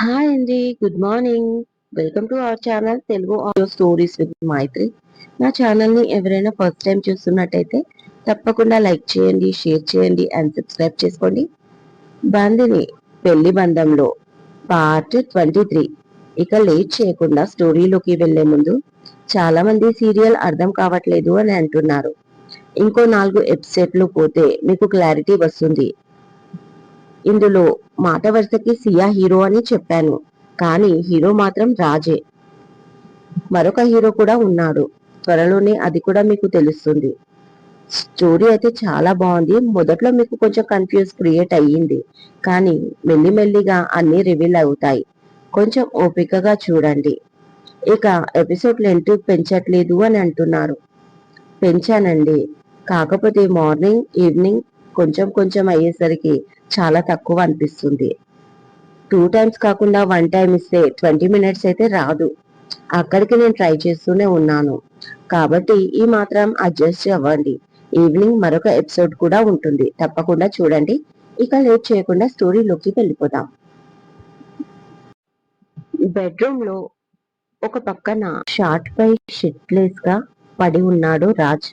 Hi అండి good morning welcome to our channel Telugu audio stories with Maithri నా ఛానల్ని ఎవరైనా ఫస్ట్ టైం చూస్తున్నట్టయితే తప్పకుండా లైక్ చేయండి షేర్ చేయండి అండ్ సబ్స్క్రైబ్ చేసుకోండి. బందిని పెళ్ళి బంధంలో పార్ట్ ట్వంటీ త్రీ ఇక లేట్ చేయకుండా స్టోరీలోకి వెళ్ళే ముందు చాలా మంది సీరియల్ అర్థం కావట్లేదు అని అంటున్నారు. ఇంకో నాలుగు ఎపిసోడ్లు పోతే మీకు క్లారిటీ వస్తుంది. ఇందులో మాట వరుసకి సియా హీరో అని చెప్పాను. కానీ హీరో మాత్రం రాజే. మరొక హీరో కూడా ఉన్నాడు. త్వరలోనే అది కూడా మీకు తెలుస్తుంది. స్టోరీ అయితే చాలా బాగుంది. మొదట్లో మీకు కొంచెం కన్ఫ్యూజ్ క్రియేట్ అయ్యింది. కానీ మెల్లిమెల్లిగా అన్ని రివీల్ అవుతాయి. కొంచెం ఓపికగా చూడండి. ఇక ఎపిసోడ్ లెంత్ పెంచట్లేదు అని అంటున్నారు. పెంచానండి. కాకపోతే మార్నింగ్ ఈవినింగ్ కొంచెం కొంచెం అయ్యేసరికి చాలా తక్కువ అనిపిస్తుంది. టూ టైమ్స్ కాకుండా వన్ టైం ఇస్తే ట్వంటీ మినిట్స్ అయితే రాదు. అక్కడికి నేను ట్రై చేస్తూనే ఉన్నాను. కాబట్టి ఈ మాత్రం అడ్జస్ట్ అవ్వండి. ఈవినింగ్ మరొక ఎపిసోడ్ కూడా ఉంటుంది. తప్పకుండా చూడండి. ఇక లేట్ చేయకుండా స్టోరీలోకి వెళ్ళిపోదాం. బెడ్రూమ్లో ఒక పక్కన షార్ట్ పై షిట్లెస్గా పడి ఉన్నాడు రాజ్.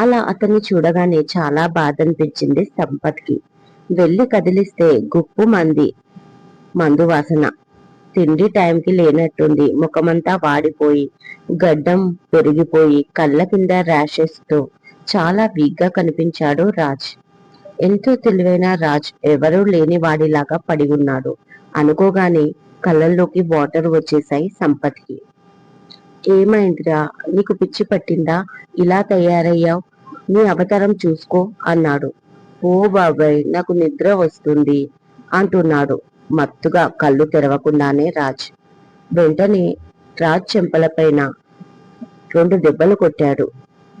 అలా అతన్ని చూడగానే చాలా బాధ అనిపించింది సంపత్కి. వెళ్ళి కదిలిస్తే గుప్పు మంది మందు వాసన. తిండి టైంకి లేనట్టుంది. ముఖమంతా వాడిపోయి గడ్డం పెరిగిపోయి కళ్ళ కింద ర్యాషెస్తో చాలా వీక్గా కనిపించాడు రాజ్. ఎంతో తెలివైన రాజ్ ఎవరూ లేని వాడిలాగా పడి ఉన్నాడు. అనుకోగానే కళ్ళల్లోకి వాటర్ వచ్చేసాయి సంపత్కి. ఏమైందిరా? నీకు పిచ్చి పట్టిందా? ఇలా తయారయ్యావు? నీ అవతారం చూసుకో అన్నాడు. ఓ బాబాయ్ నాకు నిద్ర వస్తుంది అంటున్నాడు. మత్తుగా కళ్ళు తెరవకుండానే రాజ్. వెంటనే రాజ్ చెంపలపైన రెండు దెబ్బలు కొట్టాడు.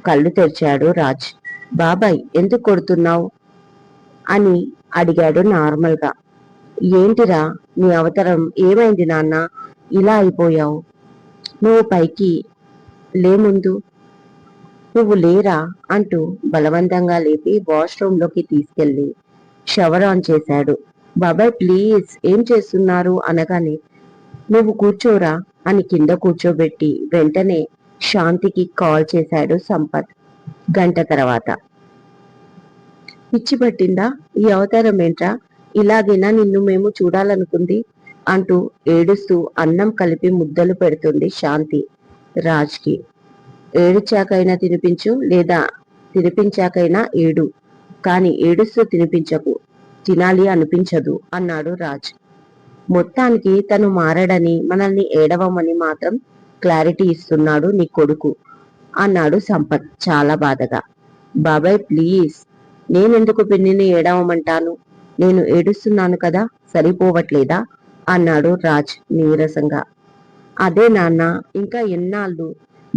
కళ్ళు తెరిచాడు రాజ్. బాబాయ్ ఎందుకు కొడుతున్నావు? అని అడిగాడు నార్మల్గా. ఏంటిరా నీ అవతరం ఏమైంది నాన్న? ఇలా అయిపోయావు. నువ్వు పైకి లేముందు నువ్వు లేరా? అంటూ బలవంతంగా లేపి వాష్రూమ్లోకి తీసుకెళ్ళి షవర్ ఆన్ చేశాడు. బాబాయ్ ప్లీజ్ ఏం చేస్తున్నారు? అనగానే నువ్వు కూర్చోరా అని కింద కూర్చోబెట్టి వెంటనే శాంతికి కాల్ చేశాడు సంపత్ గంట తర్వాత. పిచ్చి పట్టిందా ఈ అవతారం ఏంట్రా? ఇలాగైనా నిన్ను మేము చూడాలనుకుంది? అంటూ ఏడుస్తూ అన్నం కలిపి ముద్దలు పెడుతుంది శాంతి రాజ్కి. ఏడుచాకైనా తినిపించు లేదా తినిపించాకైనా ఏడు. కాని ఏడుస్తూ తినిపించకు. తినాలి అనిపించదు అన్నాడు రాజ్. మొత్తానికి తను మారడని మనల్ని ఏడవమని మాత్రం క్లారిటీ ఇస్తున్నాడు నీ కొడుకు అన్నాడు సంపత్ చాలా బాధగా. బాబాయ్ ప్లీజ్ నేనెందుకు పిన్నిని ఏడవమంటాను? నేను ఏడుస్తున్నాను కదా సరిపోవట్లేదా? అన్నాడు రాజ్ నీరసంగా. అదే నాన్న ఇంకా ఎన్నాళ్ళు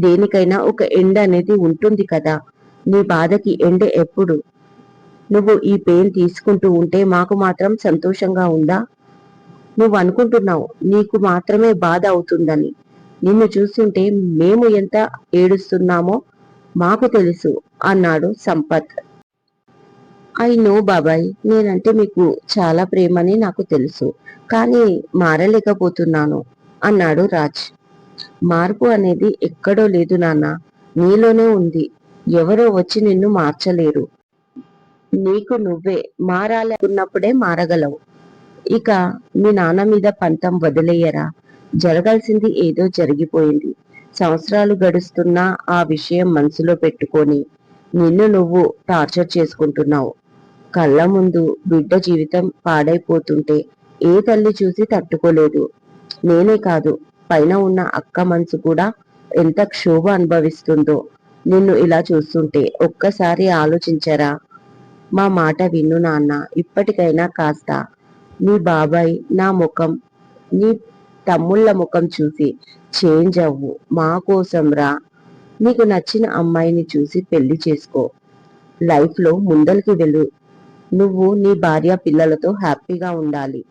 దేనికైనా ఒక ఎండ అనేది ఉంటుంది కదా. నీ బాధకి ఎండ ఎప్పుడు? నువ్వు ఈ పెయిన్ తీసుకుంటూ ఉంటే మాకు మాత్రం సంతోషంగా ఉందా? నువ్వు అనుకుంటున్నావు నీకు మాత్రమే బాధ అవుతుందని. నిన్ను చూస్తుంటే మేము ఎంత ఏడుస్తున్నామో మాకు తెలుసు అన్నాడు సంపత్. ఐ నో బాబాయ్ నేనంటే మీకు చాలా ప్రేమని నాకు తెలుసు కానీ మారలేకపోతున్నాను అన్నాడు రాజ్. మార్పు అనేది ఎక్కడో లేదు నాన్న. నీలోనే ఉంది. ఎవరో వచ్చి నిన్ను మార్చలేరు. నీకు నువ్వే. మారాలనుకున్నప్పుడే మారగలవు. ఇక మీ నాన్న మీద పంతం వదిలేయరా. జరగాల్సింది ఏదో జరిగిపోయింది. సంవత్సరాలు గడుస్తున్నా ఆ విషయం మనసులో పెట్టుకొని నిన్ను నువ్వు టార్చర్ చేసుకుంటున్నావు. కళ్ళ ముందు బిడ్డ జీవితం పాడైపోతుంటే ఏ తల్లి చూసి తట్టుకోలేదు. నేనే కాదు. పైన ఉన్న అక్క మనసు కూడా ఎంత క్షోభ అనుభవిస్తుందో. నిన్ను ఇలా చూస్తుంటే ఒక్కసారి ఆలోచించరా. మా మాట విన్ను నాన్న ఇప్పటికైనా కాస్త. నీ బాబాయ్ నా ముఖం నీ తమ్ముళ్ళ ముఖం చూసి చేంజ్ అవ్వు మా కోసం రా. నీకు నచ్చిన అమ్మాయిని చూసి పెళ్ళి చేసుకో. లైఫ్లో ముందరికి వెళ్ళు. నువ్వు నీ భార్య పిల్లలతో హ్యాపీగా ఉండాలి.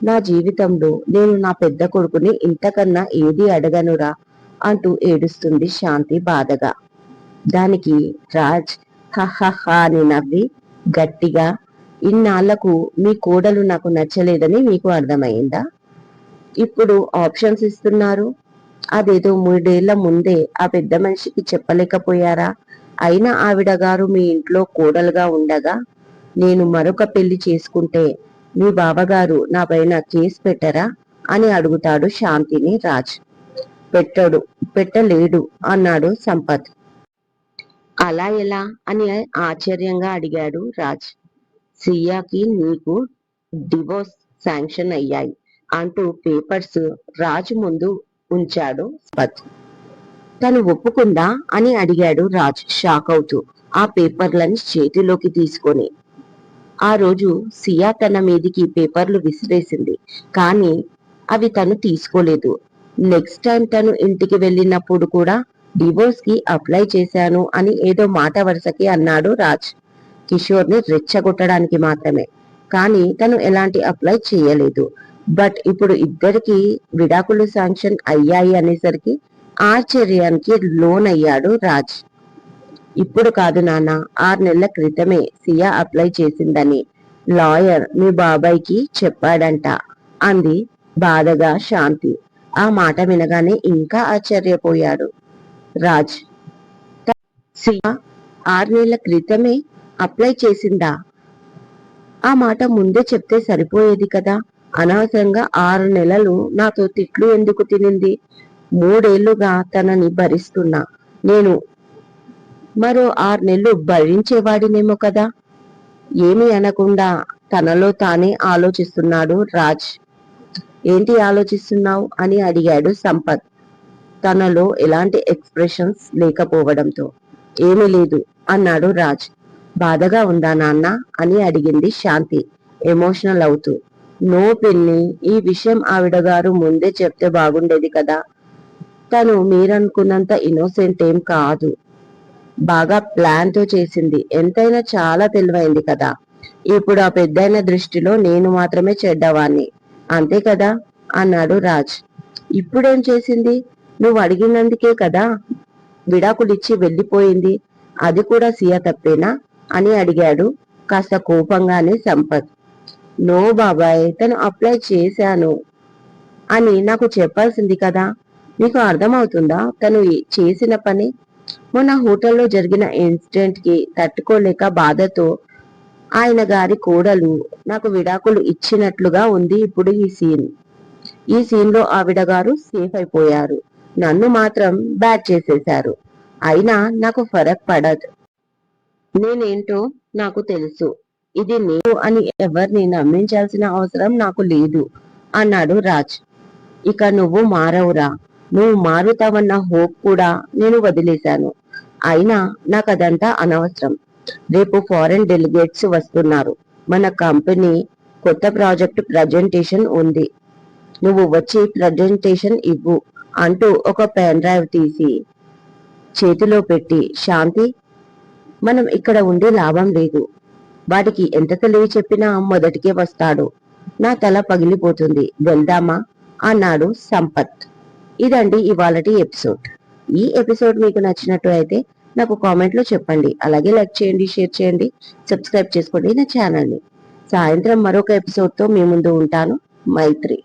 నా జీవితంలో నేను నా పెద్ద కొడుకుని ఇంతకన్నా ఏది అడగనురా అంటూ ఏడుస్తుంది శాంతి బాధగా. దానికి రాజ్ హహహా అని నవ్వి గట్టిగా ఇన్నాళ్ళకు మీ కోడలు నాకు నచ్చలేదని మీకు అర్థమైందా? ఇప్పుడు ఆప్షన్స్ ఇస్తున్నారు. అదేదో మూడేళ్ళ ముందే ఆ పెద్ద మనిషికి చెప్పలేకపోయారా? అయినా ఆవిడ గారు మీ ఇంట్లో కోడలుగా ఉండగా నేను మరొక పెళ్ళి చేసుకుంటే మీ బావగారు నా పైన కేసు పెట్టరా? అని అడుగుతాడు శాంతిని రాజ్. పెట్టడు పెట్టలేడు అన్నాడు సంపత్. అలా ఎలా? అని ఆశ్చర్యంగా అడిగాడు రాజ్. సియాకి నీకు డివోర్స్ శాంక్షన్ అయ్యాయి అంటూ పేపర్స్ రాజు ముందు ఉంచాడు సంపత్. తను ఒప్పుకుందా? అని అడిగాడు రాజ్ షాక్ అవుతూ. ఆ పేపర్లని చేతిలోకి తీసుకొని ఆ రోజు సియా తన మీదికి పేపర్లు విసిరేసింది. కానీ అవి తను తీసుకోలేదు. నెక్స్ట్ టైం తను ఇంటికి వెళ్ళినప్పుడు కూడా డివోర్స్కి అప్లై చేశాను అని ఏదో మాట వరుసకి అన్నాడు రాజ్. కిషోర్ని రెచ్చగొట్టడానికి మాత్రమే. కానీ తను ఎలాంటి అప్లై చేయలేదు. బట్ ఇప్పుడు ఇద్దరికి విడాకులు శాంక్షన్ అయ్యాయి అనేసరికి ఆశ్చర్యానికి లోన్ అయ్యాడు రాజ్. ఇప్పుడు కాదు నాన్న ఆరు నెలల క్రితమే సియా అప్లై చేసిందని లాయర్ మీ బాబాయ్కి చెప్పాడంట. అంది బాధగా శాంతి. ఆ మాట వినగానే ఇంకా ఆశ్చర్యపోయాడు. రాజ్ సియా ఆరు నెలల క్రితమే అప్లై చేసిందా? ఆ మాట ముందే చెప్తే సరిపోయేది కదా? అనవసరంగా ఆరు నెలలు నాతో తిట్లు ఎందుకు తినింది? మూడేళ్ళుగా తనని భరిస్తున్నా. నేను మరో ఆరు నెలలు భరించేవాడినేమో కదా. ఏమీ అనకుండా తనలో తానే ఆలోచిస్తున్నాడు రాజ్. ఏంటి ఆలోచిస్తున్నావు? అని అడిగాడు సంపత్. తనలో ఎలాంటి ఎక్స్ప్రెషన్స్ లేకపోవడంతో. ఏమీ లేదు అన్నాడు రాజ్. బాధగా ఉందా నాన్న? అని అడిగింది శాంతి. ఎమోషనల్ అవుతూ. నో పిన్ని ఈ విషయం ఆవిడ గారు ముందే చెప్తే బాగుండేది కదా. తను మీరనుకున్నంత ఇన్నోసెంట్ ఏం కాదు. బాగా ప్లాన్తో చేసింది. ఎంతైనా చాలా తెలివైంది కదా. ఇప్పుడు ఆ పెద్దయిన దృష్టిలో నేను మాత్రమే చెడ్డవాణ్ణి. అంతే కదా? అన్నాడు రాజ్. ఇప్పుడేం చేసింది? నువ్వు అడిగినందుకే కదా. విడాకులిచ్చి వెళ్ళిపోయింది. అది కూడా సియా తప్పేనా? అని అడిగాడు కాస్త కోపంగానే సంపత్. నో బాబాయ్ తను అప్లై చేశాను అని నాకు చెప్పాల్సింది కదా. మీకు అర్థమవుతుందా? తను చేసిన పని మొన్న హోటల్లో జరిగిన ఇన్సిడెంట్కి తట్టుకోలేక బాధతో ఆయన గారి కోడలు నాకు విడాకులు ఇచ్చినట్లుగా ఉంది ఇప్పుడు ఈ సీన్. ఈ సీన్లో ఆవిడ గారు సేఫ్ అయిపోయారు. నన్ను మాత్రం బ్యాట్ చేసేశారు. అయినా నాకు ఫరక్ పడదు. నేనేంటో నాకు తెలుసు. ఇది నేను అని ఎవరిని నమ్మించాల్సిన అవసరం నాకు లేదు అన్నాడు రాజ్. ఇక నువ్వు మారవురా. నువ్వు మారుతావన్న హోప్ కూడా నేను వదిలేశాను. అయినా నాకు అదంతా అనవసరం. రేపు ఫారెన్ డెలిగేట్స్ వస్తున్నారు. మన కంపెనీ కొత్త ప్రాజెక్ట్ ప్రజెంటేషన్ ఉంది. నువ్వు వచ్చి ప్రజెంటేషన్ ఇవ్వు అంటూ ఒక పెన్ డ్రైవ్ తీసి చేతిలో పెట్టి శాంతి మనం ఇక్కడ ఉండే లాభం లేదు. వాటికి ఎంత తెలివి చెప్పినా మొదటికే వస్తాడు. నా తల పగిలిపోతుంది. వెళ్దామా? అన్నాడు సంపత్. ఇదండి ఇవాళటి ఎపిసోడ్. ఈ ఎపిసోడ్ మీకు నచ్చినట్టు అయితే నాకు కామెంట్లో చెప్పండి. అలాగే లైక్ చేయండి షేర్ చేయండి సబ్స్క్రైబ్ చేసుకోండి నా ఛానల్ని. సాయంత్రం మరొక ఎపిసోడ్తో మీ ముందు ఉంటాను. మైత్రి.